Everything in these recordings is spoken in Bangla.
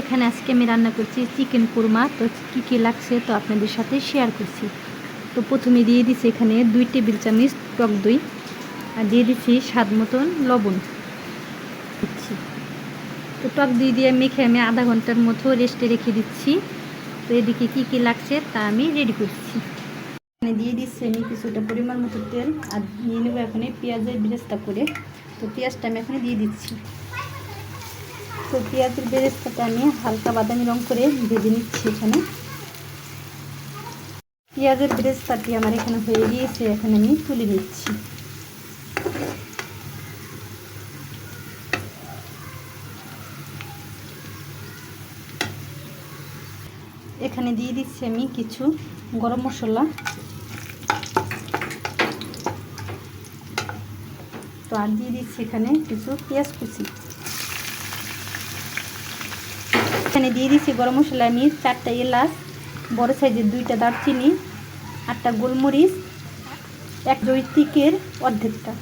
এখানে আজকে আমি রান্না করছি চিকেন কুরমা। তো কী কী লাগছে তো আপনাদের সাথে শেয়ার করছি। তো প্রথমে দিয়ে দিচ্ছি এখানে দুই টেবিল চামচ টক দই আর দিয়ে দিচ্ছি স্বাদ মতন লবণ। দিচ্ছি। তো টক দই দিয়ে মেখে আমি আধা ঘণ্টার মতো রেস্টে রেখে দিচ্ছি। তো এদিকে কী কী লাগছে তা আমি রেডি করছি। এখানে দিয়ে দিচ্ছি আমি কিছুটা পরিমাণ মতো তেল আর নিয়ে নেব এখানে পেঁয়াজের বেরেস্তা করে। তো পেঁয়াজটা আমি এখানে দিয়ে দিচ্ছি। তো পেঁয়াজের বেরেস্তাটা আমি হালকা বাদামি রং করে ভেজে নিচ্ছি এখানে। পেঁয়াজের বেরেস্তাটি আমার এখানে হয়ে গিয়েছে, এখন আমি তুলে নিচ্ছি। এখানে দিয়ে দিচ্ছি আমি কিছু গরম মশলা। তো আর দিয়ে দিচ্ছি এখানে কিছু পেঁয়াজ কুচি। এখানে দিয়ে দিচ্ছি গরম মশলা আমি চারটা এলাচ, বড় সাইজের দুইটা দারচিনি, আটটা গোলমরিচ, এক জৈতিকের অর্ধেকটা।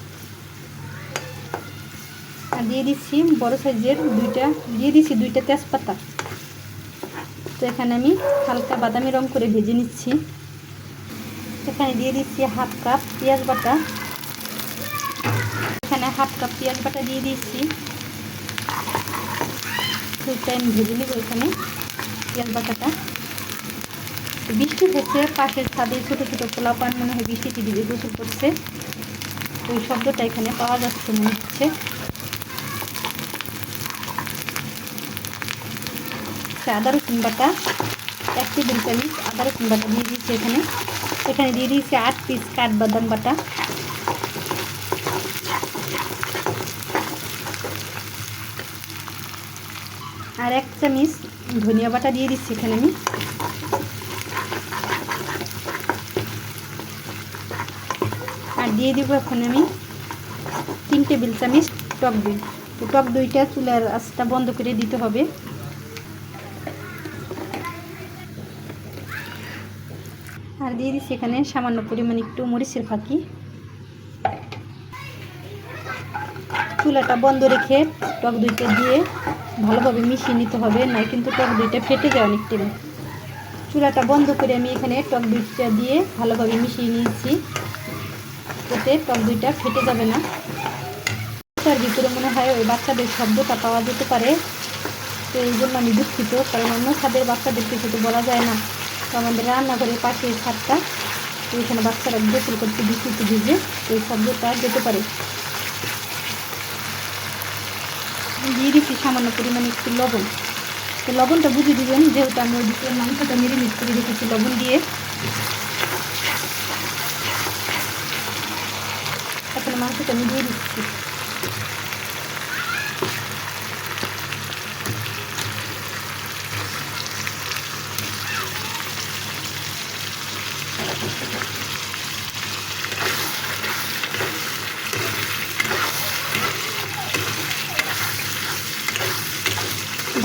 আর দিয়ে দিচ্ছি বড় সাইজের দুইটা, দিয়ে দিচ্ছি দুইটা তেজপাতা। তো এখানে আমি হালকা বাদামি রং করে ভেজে নিচ্ছি। এখানে দিয়ে দিচ্ছি হাফ কাপ পেঁয়াজ বাটা। এখানে হাফ কাপ পেঁয়াজ বাটা দিয়ে দিচ্ছি। সেটা আমি ভেজে নেব এখানে বাটাটা বৃষ্টি হচ্ছে, পাশের ছাদে ছোটো ছোটো পোলা পান মনে হয় বৃষ্টিটি দিবে গোসল করছে। ওই শব্দটা এখানে পাওয়া যাচ্ছে মনে হচ্ছে। আদা, রসুন বাটা, এক টেবিল চামচ আদা, রসুন বাটা দিয়ে দিয়েছি এখানে। এখানে দিয়ে দিয়েছি আট পিস কাঠবাদাম বাটা। আর এক চামচ ধনিয়া বাটা দিয়ে দিচ্ছি এখানে আমি। আর দিয়ে দিব এখন আমি তিন টেবিল চামচ টক দই। তো টক দইটা চুলার আঁচটা বন্ধ করে দিতে হবে। আর দিয়ে দিচ্ছি এখানে সামান্য পরিমাণ একটু মরিচের ফাঁকি। চুলাটা বন্ধ রেখে টক দইটা দিয়ে ভালোভাবে মিশিয়ে নিতে হবে, নয় কিন্তু টক দইটা ফেটে যায় অনেক টেনে চুলাটা বন্ধ করে আমি এখানে টক দইটা দিয়ে ভালোভাবে মিশিয়ে নিয়েছি। এতে টক দইটা ফেটে যাবে না। তার ভিতরে মনে হয় ওই বাচ্চাদের শব্দটা পাওয়া যেতে পারে। তো এই জন্য আমি দুঃখিত, কারণ অন্য ছাদের বাচ্চাদেরকে সেটা বলা যায় না। তো আমাদের রান্নাঘরের পাশে ছাদটা, এখানে বাচ্চারা গোসল করতে বৃষ্টিতে ভিজে এই শব্দটা যেতে পারে। দিয়ে দিচ্ছি সামান্য পরিমাণে একটু লবণ। তো লবণটা বুঝে দিবেন, যেহেতু আমি ওই দিকে মাংসটা মেরিনেট করে রেখেছি লবণ দিয়ে। এখন মাংসটা আমি দিয়ে দিচ্ছি।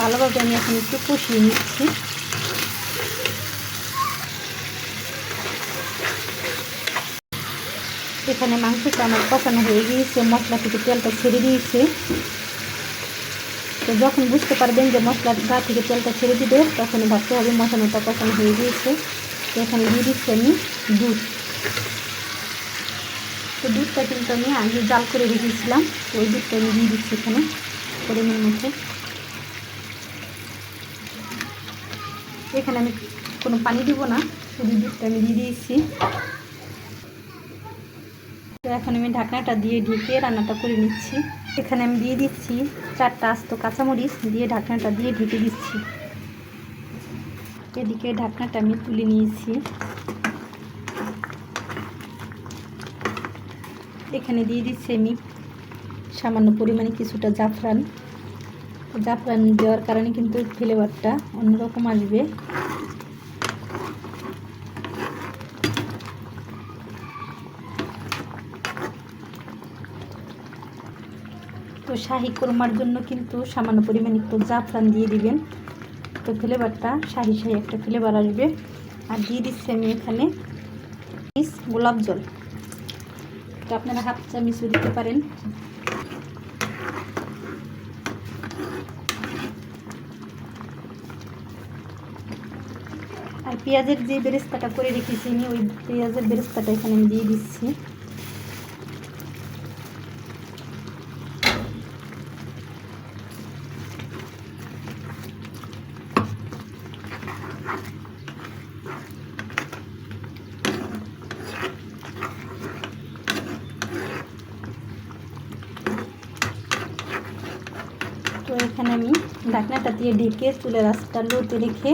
ভালোভাবে আমি এখন একটু কষিয়ে নিচ্ছি। এখানে মাংসটা আমার কষানো হয়ে গিয়েছে, মশলা থেকে তেলটা ছেড়ে দিয়েছে। তো যখন বুঝতে পারবেন যে মশলা গা থেকে তেলটা ছেড়ে দিবে, তখন ভাবতে হবে মশলাটা কষানো হয়ে গিয়েছে। তো এখানে দিয়ে দিচ্ছি আমি দুধ। তো দুধটা কিন্তু আমি আগে জাল করে রেখেছিলাম, তো ওই দুধটা আমি দিয়ে দিচ্ছি এখানে পরিমাণ মধ্যে এখানে আমি কোনো পানি দিব না, শুধু দুধটা আমি দিয়ে দিয়েছি। তো এখন আমি ঢাকনাটা দিয়ে ঢেকে রান্নাটা করে নিচ্ছি। এখানে আমি দিয়ে দিচ্ছি চারটা আস্ত কাঁচামরিচ, দিয়ে ঢাকনাটা দিয়ে ঢেকে দিচ্ছি। এদিকে ঢাকনাটা আমি তুলে নিয়েছি। এখানে দিয়ে দিচ্ছি আমি সামান্য পরিমাণে কিছুটা জাফরান। জাফরান দেওয়ার কারণে কিন্তু ফ্লেভারটা অন্যরকম আসবে। তো শাহি কোরমার জন্য কিন্তু সামান্য পরিমাণ একটু জাফরান দিয়ে দিবেন। তো ফ্লেভারটা শাহি শাহি একটা ফ্লেভার আসবে। আর দিয়ে দিচ্ছি আমি এখানে গোলাপ জল। তো আপনারা হাফ চামিচও দিতে পারেন। আর পেঁয়াজের যে বেরেস্তাটা করে রেখেছি আমি, ওই পেঁয়াজের বেরেস্তাটা এখানে আমি দিয়ে দিচ্ছি। তো এখানে আমি ঢাকনাটা দিয়ে ঢেকে চুলের আঁচটা লোতে রেখে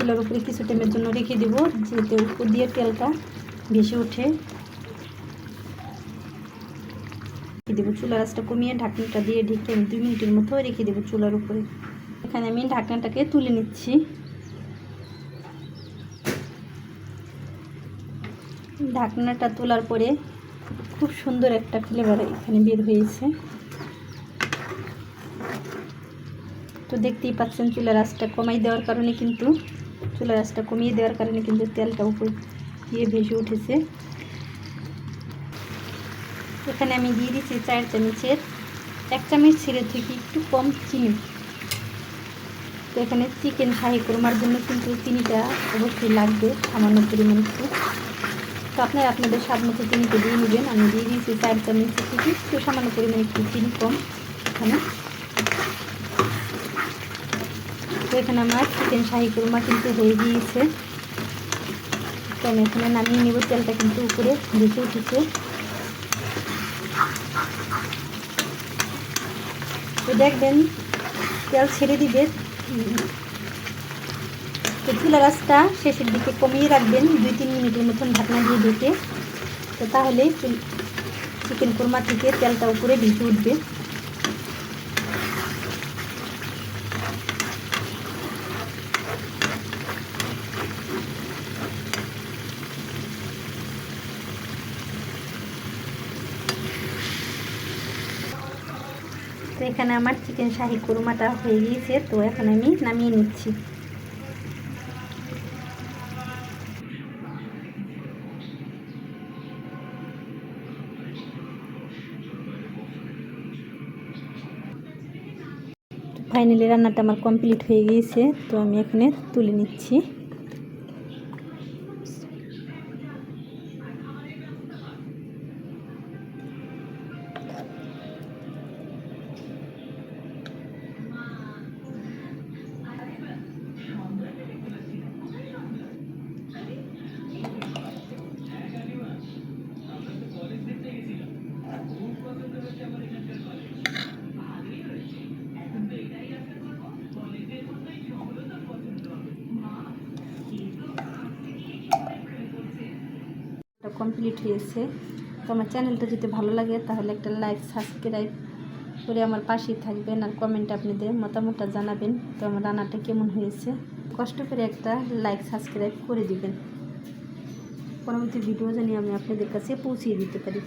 চুলের উপরে কিছু টাইমের জন্য রেখে দেব যাতে উপর দিয়ে তেলটা ভেসে ওঠে। রেখে দেবো চুলার আঁচটা কমিয়ে, ঢাকনাটা দিয়ে ঢেকে আমি দুই মিনিটের মতো রেখে দেবো চুলার উপরে। এখানে আমি ঢাকনাটাকে তুলে নিচ্ছি। ঢাকনাটা তোলার পরে খুব সুন্দর একটা ফ্লেভার এখানে বের হয়েছে। তো দেখতেই পাচ্ছেন চুলার আঁচটা কমাই দেওয়ার কারণে কিন্তু চুলার আঁচটা কমিয়ে দেওয়ার কারণে কিন্তু তেলটা উপর দিয়ে ভেসে উঠেছে। এখানে আমি দিয়ে দিচ্ছি চার চামচের, এক চামচ ছেড়ে থেকে একটু কম চিনি। তো এখানে চিকেন শাহি কোরমার জন্য কিন্তু চিনিটা অবশ্যই লাগবে সামান্য পরিমাণ একটু। তো আপনারা আপনাদের স্বাদ মতো চিনিতে দিয়ে নেবেন। আমি দিয়ে দিয়েছি চার চামচ থেকে একটু সামান্য পরিমাণ একটু চিনি কম এখানে। তো এখানে আমার চিকেন শাহি কোরমা কিন্তু হয়ে গিয়েছে। তো আমি এখানে নামিয়ে নেব, তেলটা কিন্তু উপরে ভেসে উঠেছে তো দেখবেন, তেল ছেড়ে দিবে। তো চুলা রাসটা শেষের দিকে কমিয়ে রাখবেন, দুই তিন মিনিটের মতন ঢাকনা দিয়ে ঢেকে। তো তাহলে চিকেন কোরমা থেকে তেলটা উপরে ভেসে উঠবে। তো এখানে আমার চিকেন শাহি কুরমাটা হয়ে গিয়েছে, তো এখন আমি নামিয়ে নিচ্ছি। ফাইনালি রান্নাটা আমার কমপ্লিট হয়ে গিয়েছে, তো আমি এখানে তুলে নিচ্ছি। কমপ্লিট হয়েছে। তো আমার চ্যানেলটা যদি ভালো লাগে, তাহলে একটা লাইক সাবস্ক্রাইব করে আমার পাশেই থাকবেন আর কমেন্ট আপনাদের মতামতটা জানাবেন। তো আমার রান্নাটা কেমন হয়েছে? কষ্ট করে একটা লাইক সাবস্ক্রাইব করে দিবেন। পরবর্তী ভিডিও জানিয়ে আমি আপনাদের কাছে পৌঁছিয়ে দিতে পারি।